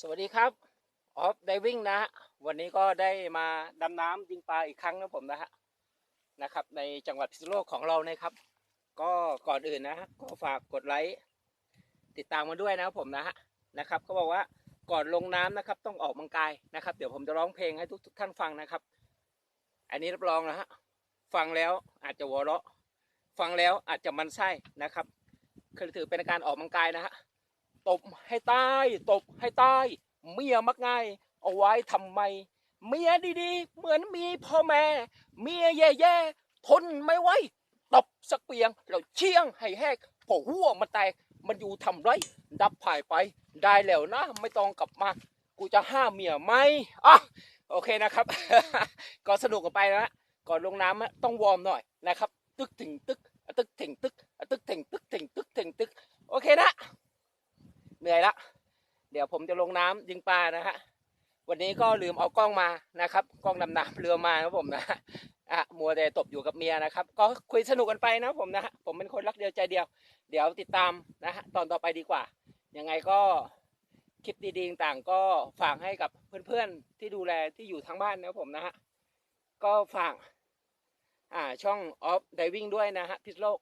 สวัสดีครับออฟไดวิ่งนะฮะวันนี้ก็ได้มาดำน้ำยิงปลาอีกครั้งนะผมนะฮะนะครับ ในจังหวัดพิษณุโลกของเรานะครับ ก็ก่อนอื่นนะฮะก็ฝากกดไลค์ติดตามมาด้วยนะผมนะฮะนะครับเขาบอกว่าก่อนลงน้ำนะครับ ต้องออกกำลังกายนะครับ เดี๋ยวผมจะร้องเพลงให้ทุกท่านฟังนะครับ อันนี้รับรองนะฮะฟังแล้วอาจจะหัวเราะ ฟังแล้วอาจจะมันไส้นะครับคือถือเป็นการออกกำลังกายนะฮะ ตบให้ตาย ตบให้ตาย เมียมักง่าย เอาไว้ทำไม เมียดีๆ เหมือนมีพ่อแม่ เมียแย่ๆ ทนไม่ไหว ตบสักเปียง แล้วเชี่ยงให้แหกพอหัวมันแตก มันอยู่ทำไร ดับผ่ายไป ได้แล้วนะ ไม่ต้องกลับมา กูจะห้ามเมียไหมอะโอเคนะครับ ก็สนุกกันไปนะ ก่อนลงน้ำต้องวอร์มหน่อยนะครับ ตึกถึงตึกอะตึกถึงตึกอะตึกถึงตึกถึงตึกถึงตึก โอเคนะ เหนื่ อยละเดี๋ยวผมจะลงน้ำยิงปลานะฮะวันนี้ก็ลืมเอากล้องมานะครับ กล้องดำน้ำเรือมาครับผมนะฮะอะมัวแต่ตบอยู่กับเมียนะครับ ก็คุยสนุกกันไปนะผมนะฮะผมเป็นคนรักเดียวใจเดียว เดี๋ยวติดตามนะฮะตอนต่อไปดีกว่า ยังไงก็คลิปดีๆต่างก็ฝากให้กับเพื่อนๆที่ดูแลที่อยู่ทางบ้านนะผมนะฮะก็ฝากอ่าช่องออฟไดวิ่งด้วยนะฮะพิษโลก